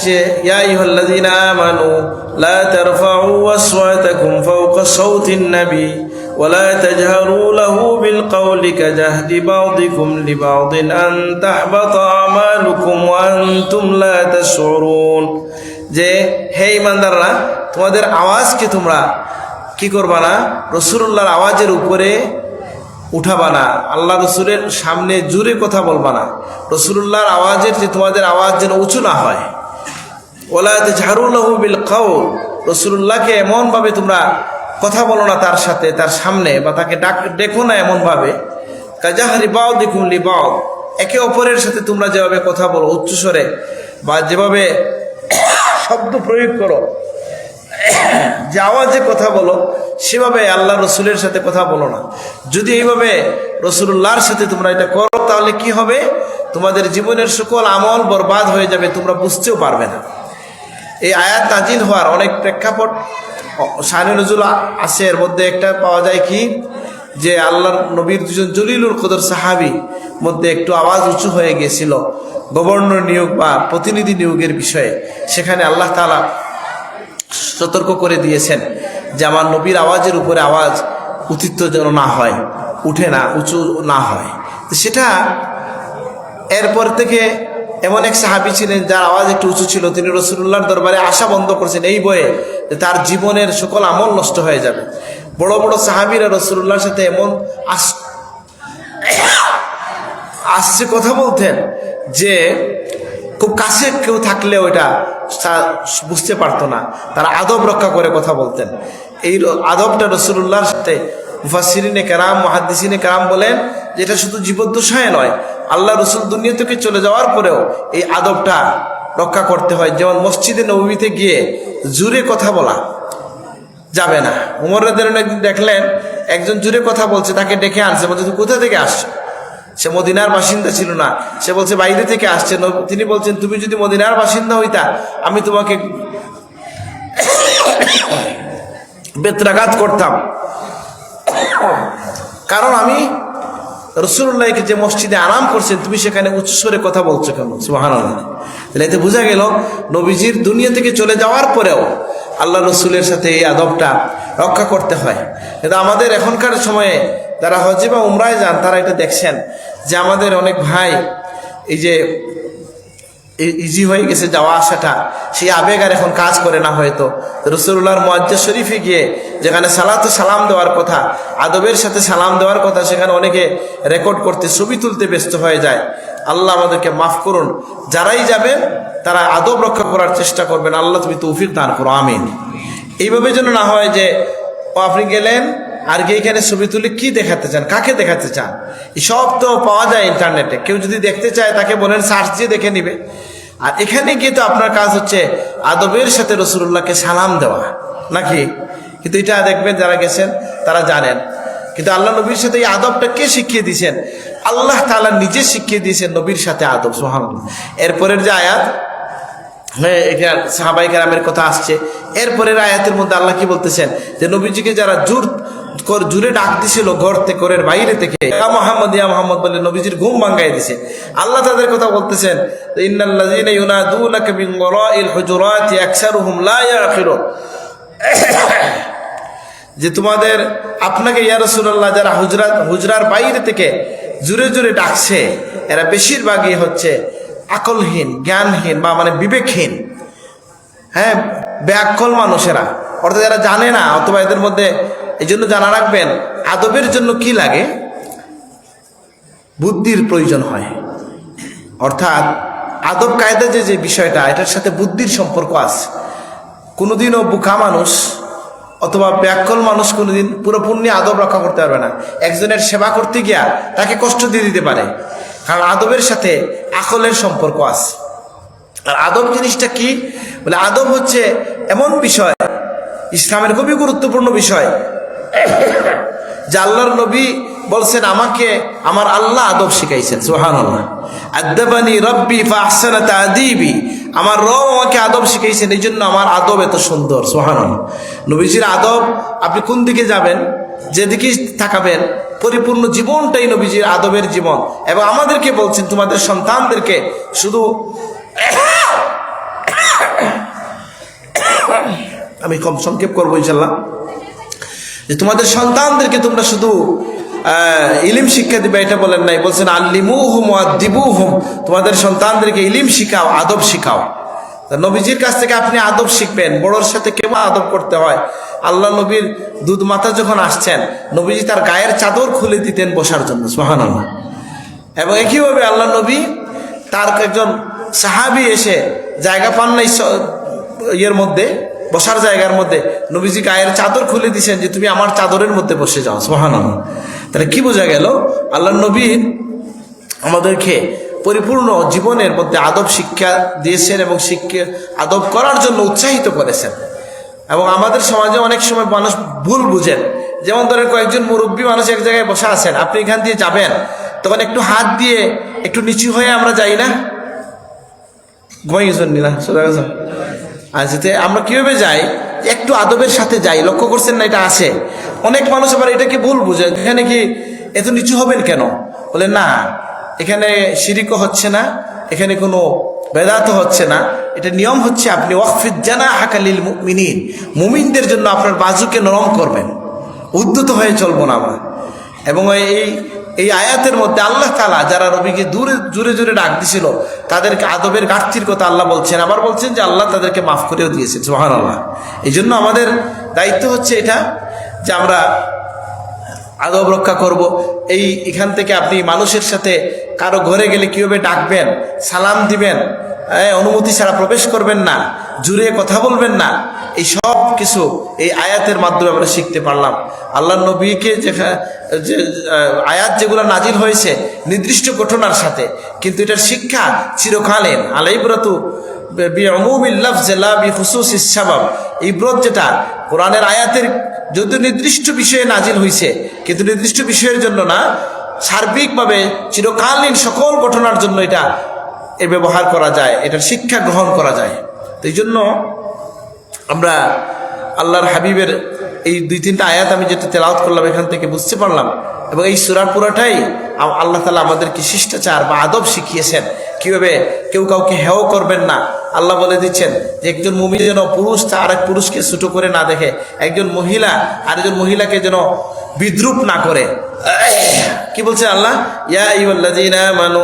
এসেছে ইয়া আইয়ুহাল্লাযীনা আমানু লা তারফাউ আসওয়াতাকুম ফাওকা সাওতিন নবী ولا تجهروا له بالقول كجهد بعضكم لبعض أن تحبط أعمالكم وأنتم لا تشعرون যে হে ইমানদাররা তোমাদের আওয়াজকে তোমরা কি করবা না রসুল্লাহর আওয়াজের উপরে উঠাবা না আল্লাহ রসুলের সামনে জুড়ে কথা বলবা না রসুল্লাহর আওয়াজের যে তোমাদের আওয়াজ যেন উঁচু না হয় ওলাতে ঝাড়ুল্লাহ বিল কাউল রসুল্লাহকে এমনভাবে তোমরা কথা বলো না তার সাথে, তার সামনে, বা তাকে ডাক, ডেকো না এমনভাবে। কাজাহারি বাও দেখুন লি বাও একে অপরের সাথে তোমরা যেভাবে কথা বলো, উচ্চস্বরে, বা যেভাবে শব্দ প্রয়োগ করো, যে আওয়াজে কথা বলো, সেভাবে আল্লাহ রসুলের সাথে কথা বলো না। যদি এইভাবে রসুল্লাহর সাথে তোমরা এটা করো, তাহলে কি হবে? তোমাদের জীবনের সকল আমল বরবাদ হয়ে যাবে, তোমরা বুঝতেও পারবে না। এই আয়াত নাজিল হওয়ার অনেক প্রেক্ষাপট শাহানি নজরুল আছে। এর মধ্যে একটা পাওয়া যায় কি? যে আল্লাহর নবীর দুজন জলিলুল কদর সাহাবি মধ্যে একটু আওয়াজ উঁচু হয়ে গেছিল গভর্নর নিয়োগ বা প্রতিনিধি নিয়োগের বিষয়ে। সেখানে আল্লাহ তালা সতর্ক করে দিয়েছেন যে আমার নবীর আওয়াজের উপরে আওয়াজ উচিত যেন না হয়, উঠে না, উঁচু না হয়। সেটা এরপর থেকে এমন এক সাহাবি ছিলেন যার আওয়াজ একটু উঁচু ছিল। তিনি রসুল্লাহর দরবারে আশা বন্ধ করছেন, এই বয়ে, যে তার জীবনের সকল আমল নষ্ট হয়ে যাবে। বড় বড় সাহাবিরা রসুল্লাহর সাথে এমন আস, আসছে কথা বলতেন যে, খুব কাছে কেউ থাকলে ওইটা বুঝতে পারতো না। তারা আদব রক্ষা করে কথা বলতেন। এই আদবটা রসুল্লাহর সাথে মুফাসিরিনে কারাম মহাদিসিনে কারাম বলেন যেটা শুধু জীবদ্দশায় নয় আল্লাহ রসুল দুনিয়া থেকে চলে যাওয়ার পরেও এই আদবটা রক্ষা করতে হয়। যেমন মসজিদে নবীতে গিয়ে জুড়ে কথা বলা যাবে না। উমর একদিন দেখলেন, একজন জুড়ে কথা বলছে, তাকে ডেকে আনছে, বলছে, তুই কোথা থেকে আসছো? সে মদিনার বাসিন্দা ছিল না। সে বলছে, বাইরে থেকে আসছে। তিনি বলছেন, তুমি যদি মদিনার বাসিন্দা হইতা, আমি তোমাকে বেত্রাঘাত করতাম। কারণ আমি রসুল্লাহকে যে মসজিদে আরাম করছেন, তুমি সেখানে উচ্চস্বরে কথা বলছো কেন? সুহান তাহলে এতে বোঝা গেল, নবীজির দুনিয়া থেকে চলে যাওয়ার পরেও আল্লাহ রসুলের সাথে এই আদবটা রক্ষা করতে হয়। কিন্তু আমাদের এখনকার সময়ে যারা হজে বা উমরায় যান, তারা এটা দেখছেন যে আমাদের অনেক ভাই, এই যে ইজি হয়ে গেছে যাওয়া আসাটা। সেই আবেগ আর এখন কাজ করে না হয়তো। রসুল্লাহর মোয়াজ্জা শরীফে গিয়ে যেখানে সালাতে সালাম দেওয়ার কথা, আদবের সাথে সালাম দেওয়ার কথা সেখানে অনেকে রেকর্ড করতে, ছবি তুলতে ব্যস্ত হয়ে যায়। আল্লাহ আমাদেরকে মাফ করুন। যারাই যাবেন তারা আদব রক্ষা করার চেষ্টা করবেন। আল্লাহ তুমি তৌফিক দান করো। আমিন। এইভাবে যেন না হয় যে, ও আপনি গেলেন, আর গিয়ে এখানে ছবি তুলে কি দেখাতে চান? কাকে দেখাতে চান? সব তো পাওয়া যায় ইন্টারনেটে কেউ যদি দেখতে চায়, তাকে বলেন, সার্চ দিয়ে দেখে নিবে। আর এখানে গিয়ে তো আপনার কাজ হচ্ছে আদবের সাথে রসুল্লাহকে সালাম দেওয়া, নাকি? কিন্তু এটা দেখবেন যারা গেছেন, তারা জানেন। কিন্তু আল্লাহ নবীর সাথে এই আদবটা কে শিখিয়ে দিয়েছেন? আল্লাহ তালা নিজে শিখিয়ে দিয়েছেন নবীর সাথে আদব সোহান এরপরের যে আয়াত এখানে সাহাবাই কেরামের কথা আসছে। এরপরের আয়াতের মধ্যে আল্লাহ কি বলতেছেন? যে নবীজিকে যারা জোর জুড়ে ডাক দিছিল ঘর থেকে ঘরের বাইরে থেকে মোহাম্মদ, ইয়া মোহাম্মদ বলে নবীজির ঘুম ভাঙ্গাই দিছে। আল্লাহ তাদের কথা বলতেছেন ইন্নাল্লাযীনা ইউনাদুনাকা মিন ওয়ারাইল হুজুরাতি আকসারুহুম লা যে তোমাদের আপনাকে ইয়া যারা হুজরাত হুজরার বাইরে থেকে জুড়ে জুড়ে ডাকছে, এরা বেশিরভাগই হচ্ছে আকলহীন, জ্ঞানহীন বা মানে বিবেকহীন। হ্যাঁ ব্যাকল মানুষেরা। অর্থাৎ এরা জানে না, অথবা এদের মধ্যে এই জন্য জানা রাখবেন, আদবের জন্য কি লাগে? বুদ্ধির প্রয়োজন হয়। অর্থাৎ আদব কায়দা যে যে বিষয়টা, এটার সাথে বুদ্ধির সম্পর্ক আছে। কোনোদিনও বুকা মানুষ অথবা ব্যাকল মানুষ কোনোদিন পুরোপূর্ণ আদব রক্ষা করতে পারবে না। একজনের সেবা করতে গিয়া তাকে কষ্ট দিয়ে দিতে পারে। কারণ আদবের সাথে আকলের সম্পর্ক আছে। আর আদব জিনিসটা কি? বলে আদব হচ্ছে এমন বিষয়, ইসলামের খুবই গুরুত্বপূর্ণ বিষয়, যে নবী বলছেন, আমাকে আমার আল্লাহ আদব শিখাইছেন। সোহান আল্লাহ আদাবানি রব্বি ফাহসানা তাদিবি। আমার রব আমাকে আদব শিখাইছেন এই জন্য আমার আদব এত সুন্দর সোহান নবীজির আদব, আপনি কোন দিকে যাবেন? যেদিকে তাকাবেন পরিপূর্ণ জীবনটাই নবীজির আদবের জীবন। এবং আমাদেরকে বলছেন, তোমাদের সন্তানদেরকে শুধু আমি কম সংক্ষেপ করব ইনশাল্লাহ। যে তোমাদের সন্তানদেরকে তোমরা শুধু ইলিম শিক্ষা দিবে, এটা বলেন নাই। বলছেন আল্লিমু হুম আদিবু হুম তোমাদের সন্তানদেরকে ইলিম শিখাও, আদব শিখাও। নবীজির কাছ থেকে আপনি আদব শিখবেন। বড়োর সাথে কেমন আদব করতে হয়? আল্লাহ নবীর দুধ মাথা যখন আসছেন, নবীজি তার গায়ের চাদর খুলে দিতেন বসার জন্য সোহান আল্লাহ এবং একইভাবে আল্লাহ নবী তার একজন সাহাবি এসে জায়গা পান নাই ইয়ের মধ্যে, বসার জায়গার মধ্যে, নবীজি গায়ের চাদর খুলে দিয়েছেন যে, তুমি আমার চাদরের মধ্যে বসে যাও সোহান আল্লাহ তাহলে কি বোঝা গেল? আল্লাহ নবী আমাদেরকে পরিপূর্ণ জীবনের মধ্যে আদব শিক্ষা দিয়েছেন এবং শিক্ষা, আদব করার জন্য উৎসাহিত করেছেন। এবং আমাদের সমাজে অনেক সময় মানুষ ভুল বুঝেন। যেমন ধরেন কয়েকজন মুরব্বী মানুষ এক জায়গায় বসে আছেন, আপনি এখান দিয়ে যাবেন, তখন একটু হাত দিয়ে একটু নিচু হয়ে আমরা যাই না? ঘুমাই গেছেন না সোজা গেছেন? আচ্ছা আমরা কীভাবে যাই? একটু আদবের সাথে যাই, লক্ষ্য করছেন না এটা আছে। অনেক মানুষ আবার এটাকে ভুল বুঝে, এখানে কি এত নিচু হবেন কেন? বলে, না এখানে শিরিকও হচ্ছে না, এখানে কোনো বেদাত হচ্ছে না। এটা নিয়ম হচ্ছে আপনি ওয়াকফিদ জানা হাকালিল মুমিনিন, মুমিনদের জন্য আপনার বাজুকে নরম করবেন, উদ্যত হয়ে চলবো না আমরা। এবং এই এই আয়াতের মধ্যে আল্লাহ তালা যারা রবিকে দূরে জুড়ে জুড়ে ডাক দিছিল, তাদেরকে আদবের ঘাটতির কথা আল্লাহ বলছেন, আবার বলছেন যে আল্লাহ তাদেরকে মাফ করেও দিয়েছেন সোহান আল্লাহ এই জন্য আমাদের দায়িত্ব হচ্ছে এটা যে আমরা আদব রক্ষা করব। এই এখান থেকে আপনি মানুষের সাথে কারও ঘরে গেলে কীভাবে ডাকবেন, সালাম দিবেন অনুমতি ছাড়া প্রবেশ করবেন না, জুড়ে কথা বলবেন না এই সব কিছু এই আয়াতের মাধ্যমে আমরা শিখতে পারলাম। আল্লাহ নবীকে যে আয়াত যেগুলো নাজিল হয়েছে নির্দিষ্ট ঘটনার সাথে, কিন্তু এটার শিক্ষা চিরকালীন। আলাইব্রতু এই ব্রত যেটা কোরআনের আয়াতের যদি নির্দিষ্ট বিষয়ে নাজিল হয়েছে কিন্তু নির্দিষ্ট বিষয়ের জন্য না, সার্বিকভাবে চিরকালীন সকল ঘটনার জন্য এটা এর ব্যবহার করা যায়, এটার শিক্ষা গ্রহণ করা যায়। তো এই জন্য আমরা আল্লাহর হাবিবের এই দুই তিনটা আয়াত আমি যেটা তেলাওত করলাম, এখান থেকে বুঝতে পারলাম। এবং এই সুরার পুরাটাই আল্লাহ তালা আমাদেরকে শিষ্টাচার বা আদব শিখিয়েছেন। কীভাবে কেউ কাউকে হেও করবেন না। আল্লাহ বলে দিচ্ছেন যে একজন মুমি যেন পুরুষ, তা আরেক পুরুষকে ছুটো করে না দেখে। একজন মহিলা আরেকজন মহিলাকে যেন বিদ্রুপ না করে। কি বলছে আল্লাহ? ইয়া ইউল্লাযীনা মানু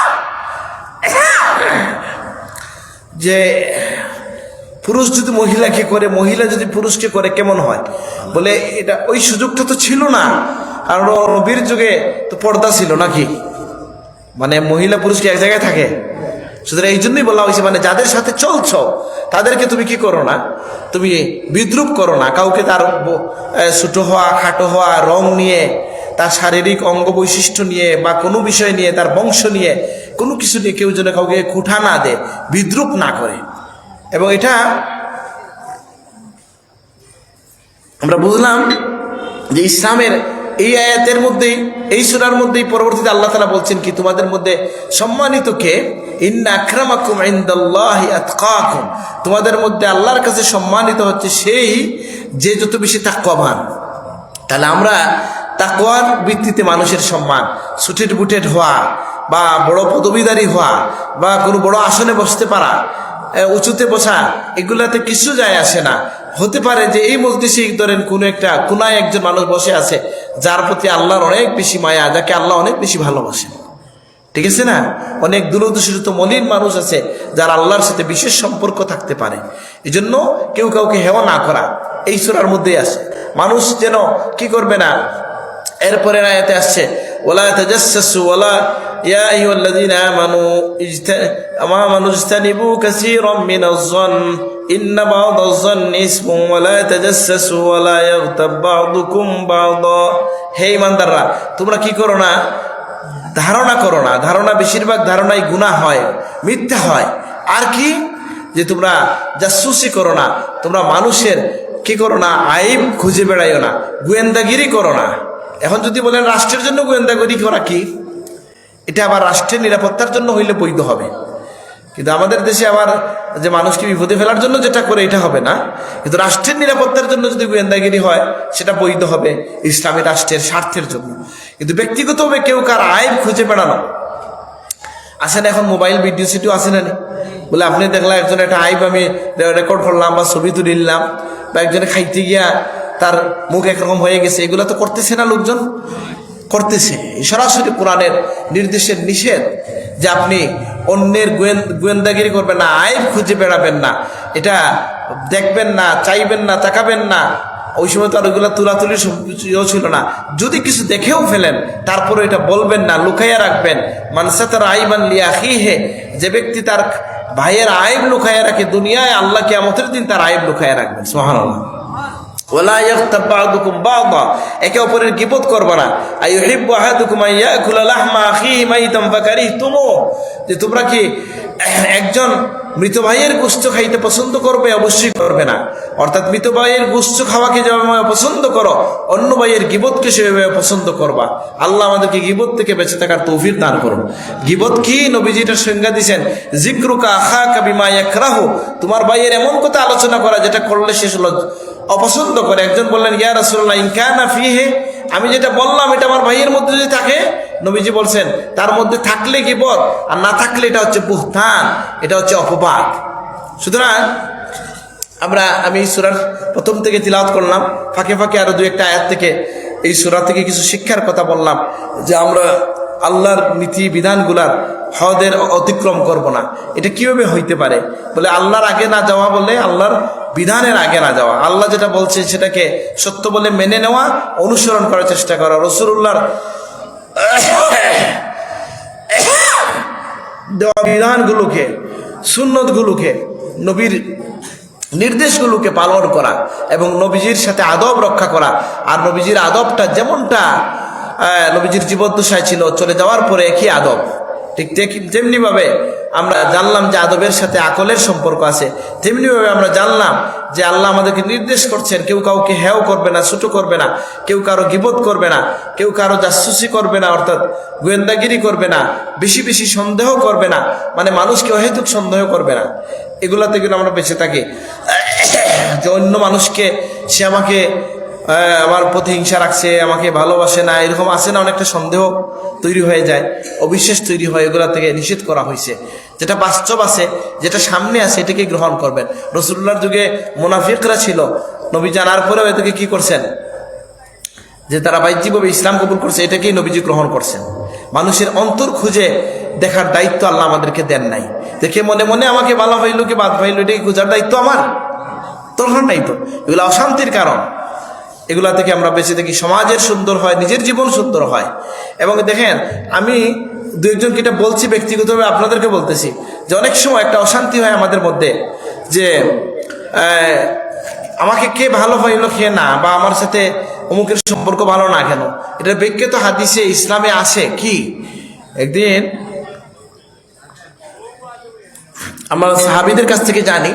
যে পুরুষ যদি মহিলাকে করে, মহিলা যদি পুরুষকে করে, কেমন হয়? বলে এটা ওই সুযোগটা তো ছিল না। কারণ নবীর যুগে তো পর্দা ছিল নাকি? মানে মহিলা পুরুষকে এক জায়গায় থাকে। সুতরাং এই জন্যই বলা হয়েছে মানে যাদের সাথে চলছ, তাদেরকে তুমি কি করো না? তুমি বিদ্রুপ করো না। কাউকে তার ছোটো হওয়া, খাটো হওয়া, রং নিয়ে তার শারীরিক অঙ্গ বৈশিষ্ট্য নিয়ে বা কোনো বিষয় নিয়ে, তার বংশ নিয়ে, কোনো কিছু নিয়ে কেউ যেন কাউকে খুঁঠা না দেয় বিদ্রুপ না করে। এবং এটা আমরা বুঝলাম যে ইসলামের এই আয়াতের মধ্যেই, এই সুরার মধ্যেই পরবর্তীতে আল্লাহ তালা বলছেন কি, তোমাদের মধ্যে সম্মানিত কে? তোমাদের মধ্যে আল্লাহর কাছে সম্মানিত হচ্ছে সেই যে যত বেশি তাকওয়াবান। তাহলে আমরা তাকওয়ার ভিত্তিতে মানুষের সম্মান সুটেড বুটেড হওয়া, বা বড় পদবীদারী হওয়া, বা কোনো বড় আসনে বসতে পারা উঁচুতে বসা, এগুলাতে কিছু যায় আসে না। হতে পারে যে এই মজলিসে ধরেন কোনো একটা কোনায় একজন মানুষ বসে আছে, যার প্রতি আল্লাহর অনেক বেশি মায়া, যাকে আল্লাহ অনেক বেশি ভালোবাসেন ঠিক আছে না? অনেক দূরদূষিত মলিন মানুষ আছে, যারা আল্লাহর সাথে বিশেষ সম্পর্ক থাকতে পারে। এই জন্য কেউ কাউকে হেওয়া না করা, এই সুরার মধ্যেই আছে। মানুষ যেন কি করবে না এরপরের আয়াতে আসছে, ওলা তেজাসু ওলা يا أيها الذين آمنوا أما اجتنبوا كثيرا من الظن إن بعض الظن اسم ولا تجسسوا ولا يغتب بعضكم بعضا হে ইমানদাররা তোমরা কি করো না? ধারণা করো না। ধারণা বেশিরভাগ ধারণাই গুণা হয়, মিথ্যা হয়। আর কি? যে তোমরা জাসুসি করো না। তোমরা মানুষের কি করো না? আইব খুঁজে বেড়াইও না। গোয়েন্দাগিরি করো না। এখন যদি বলেন রাষ্ট্রের জন্য গোয়েন্দাগিরি করা কি? এটা আবার রাষ্ট্রের নিরাপত্তার জন্য হইলে বৈধ হবে। কিন্তু আমাদের দেশে আবার যে মানুষকে বিপদে ফেলার জন্য যেটা করে, এটা হবে না। কিন্তু রাষ্ট্রের নিরাপত্তার জন্য যদি গোয়েন্দাগিরি হয়, সেটা বৈধ হবে ইসলামী রাষ্ট্রের স্বার্থের জন্য। কিন্তু ব্যক্তিগতভাবে কেউ কার আইব খুঁজে বেড়ানো। আসেন এখন মোবাইল ভিডিও সিটিও আসে না বলে আপনি দেখলাম একজন একটা আইব আমি রেকর্ড করলাম বা ছবি তুলে নিলাম, বা একজনে খাইতে গিয়া তার মুখ একরকম হয়ে গেছে, এগুলো তো করতেছে না লোকজন? করতেছে। সরাসরি কোরআনের নির্দেশের নিষেধ যে আপনি অন্যের গোয়েন- গোয়েন্দাগিরি করবেন না আইব খুঁজে বেড়াবেন না। এটা দেখবেন না, চাইবেন না, তাকাবেন না। ওই সময় তো আর ওইগুলো তুলাতুলি ইয়েও ছিল না। যদি কিছু দেখেও ফেলেন, তারপরে এটা বলবেন না, লুকাইয়া রাখবেন। মানসাতার আইবান লিয়া হে যে ব্যক্তি তার ভাইয়ের আইব লুকাইয়া রাখে দুনিয়ায়, আল্লাহ কিয়ামতের দিন তার আইব লুকাইয়া রাখবেন। সুবহানাল্লাহ। একে অপরের গিবত করবে না। তোমরা কি একজন মৃত ভাইয়ের গোস্ত খাইতে পছন্দ করবে? অবশ্যই করবে না। অর্থাৎ মৃত ভাইয়ের গোস্ত খাওয়াকে যেভাবে পছন্দ করো, অন্য ভাইয়ের গিবতকে সেভাবে পছন্দ করবা। আল্লাহ আমাদেরকে গিবত থেকে বেঁচে থাকার তৌফিক দান করুন। গিবত কি? নবীজিটার সংজ্ঞা দিয়েছেন জিক্রুকা আখাকা বিমা ইয়াকরাহু। তোমার ভাইয়ের এমন কথা আলোচনা করা, যেটা করলে শেষ হলো অপছন্দ করে। একজন বললেন, ইয়া রাসূলুল্লাহ ইনকানা ফিহে। আমি যেটা বললাম, এটা আমার ভাইয়ের মধ্যে যদি থাকে, নবীজি বলছেন, তার মধ্যে থাকলে গিবত আর না থাকলে এটা হচ্ছে বুহতান, এটা হচ্ছে অপবাদ। সুতরাং, আমরা, আমি এই সুরার প্রথম থেকে তিলাওয়াত করলাম। ফাঁকে ফাঁকে আরও দু একটা আয়াত থেকে এই সুরা থেকে কিছু শিক্ষার কথা বললাম, যে আমরা আল্লাহর নীতি বিধানগুলার হদের অতিক্রম করব না। এটা কীভাবে হইতে পারে? বলে আল্লাহর আগে না যাওয়া বলে আল্লাহর বিধানের আগে না যাওয়া। আল্লাহ যেটা বলছে সেটাকে সত্য বলে মেনে নেওয়া, অনুসরণ করার চেষ্টা করা। রসুল্লাহর দেওয়া বিধানগুলোকে, সুন্নতগুলোকে, নবীর নির্দেশগুলোকে পালন করা এবং নবীজির সাথে আদব রক্ষা করা। আর নবীজির আদবটা যেমনটা নবীজির জীবদ্দশায় ছিল। চলে যাওয়ার পরে একই আদব? ঠিক তেমনি তেমনিভাবে আমরা জানলাম যে আদবের সাথে আকলের সম্পর্ক আছে, তেমনিভাবে আমরা জানলাম যে আল্লাহ আমাদেরকে নির্দেশ করছেন, কেউ কাউকে হেও করবে না, ছোটো করবে না, কেউ কারও গিবত করবে না, কেউ কারও জাসুসি করবে না, অর্থাৎ গোয়েন্দাগিরি করবে না, বেশি বেশি সন্দেহ করবে না মানে মানুষকে অহেতুক সন্দেহ করবে না। এগুলা থেকে আমরা বেঁচে থাকি। যে অন্য মানুষকে সে আমাকে আমার প্রতি হিংসা রাখছে, আমাকে ভালোবাসে না, এরকম আছে না, অনেকটা সন্দেহ তৈরি হয়ে যায়, অবিশ্বাস তৈরি হয়, এগুলা থেকে নিষেধ করা হয়েছে। যেটা বাস্তব আছে, যেটা সামনে আছে, এটাকে গ্রহণ করবেন। রসুল্লাহর যুগে মুনাফিকরা ছিল। নবী জানার পরেও এটাকে কি করছেন? যে তারা বাহ্যিকভাবে ইসলাম কবুল করছে, এটাকেই নবীজি গ্রহণ করছেন। মানুষের অন্তর খুঁজে দেখার দায়িত্ব আল্লাহ আমাদেরকে দেন নাই। দেখে মনে মনে আমাকে ভালো হইল কি বাদ হইল এটাকে খোঁজার দায়িত্ব আমার। তখন নাই তো। এগুলো অশান্তির কারণ। এগুলা থেকে আমরা বেঁচে থাকি। সমাজের সুন্দর হয়, নিজের জীবন সুন্দর হয়। এবং দেখেন, আমি দু একজনকে এটা বলছি ব্যক্তিগতভাবে, আপনাদেরকে বলতেছি যে অনেক সময় একটা অশান্তি হয় আমাদের মধ্যে যে আমাকে কে ভালো হইল কে না, বা আমার সাথে অমুকের সম্পর্ক ভালো না কেন? এটা বিখ্যাত হাদিসে ইসলামে আসে কি? একদিন আমরা সাহাবিদের কাছ থেকে জানি,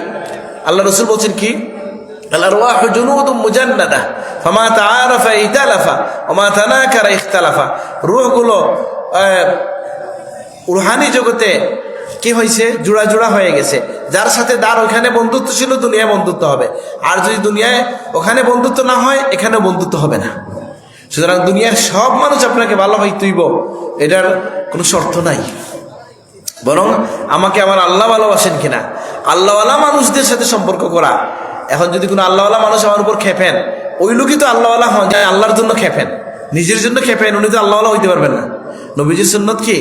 আল্লাহ রসুল বলছেন কি রুয়াহ জুনুদুম মুজান্নাদা ফামা তাআরাফা ইতালাফা ওমা তানাকারা ইখতালাফা রূহগুলো রুহানি জগতে কি হয়েছে? জোড়া জোড়া হয়ে গেছে। যার সাথে যার ওখানে বন্ধুত্ব ছিল, দুনিয়ায় বন্ধুত্ব হবে। আর যদি দুনিয়ায় ওখানে বন্ধুত্ব না হয় এখানে বন্ধুত্ব হবে না। সুতরাং দুনিয়ার সব মানুষ আপনাকে ভালো হয় তুইব এটার কোনো শর্ত নাই। বরং আমাকে আমার আল্লাহ ভালোবাসেন কিনা? আল্লাহওয়ালা মানুষদের সাথে সম্পর্ক করা। এখন যদি কোনো আল্লাহওয়ালা মানুষ আমার উপর খেপেন, ওই লোকই তো আল্লাহওয়ালা হন যায় আল্লাহর জন্য খেপেন। নিজের জন্য খেপেন, উনি তো আল্লাহওয়ালা হইতে পারবেন না। নবীজির সুন্নত কি?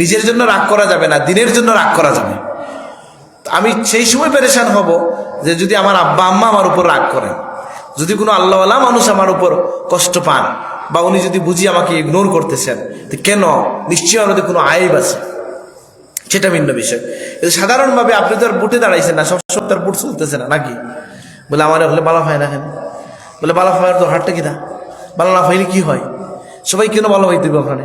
নিজের জন্য রাগ করা যাবে না, দিনের জন্য রাগ করা যাবে। আমি সেই সময় পেরেশান হব যে যদি আমার আব্বা আম্মা আমার উপর রাগ করেন, যদি কোনো আল্লাহওয়ালা মানুষ আমার উপর কষ্ট পান, বা উনি যদি বুঝি আমাকে ইগনোর করতেছেন, তো কেন? নিশ্চয়ই আমাদের কোনো আইব আছে। সেটা ভিন্ন বিষয়। সাধারণভাবে আপনি তো আর বুটে দাঁড়াইছেন না, সবসময় তার বুট চলতেছে না, নাকি? বলে, আমার হলে ভালো হয় না কেন? বলে ভালো হওয়ার হারটা কিনা ভালো না হইলে কী হয়? সবাই কেন ভালো হয়ে দেবে ওখানে?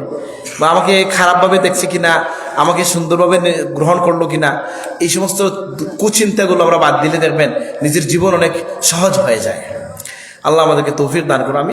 বা আমাকে খারাপভাবে দেখছে কিনা? আমাকে সুন্দরভাবে গ্রহণ করল কিনা? এই সমস্ত কুচিন্তাগুলো আমরা বাদ দিলে দেখবেন, নিজের জীবন অনেক সহজ হয়ে যায়। আল্লাহ আমাদেরকে তৌফির দান করুন। আমি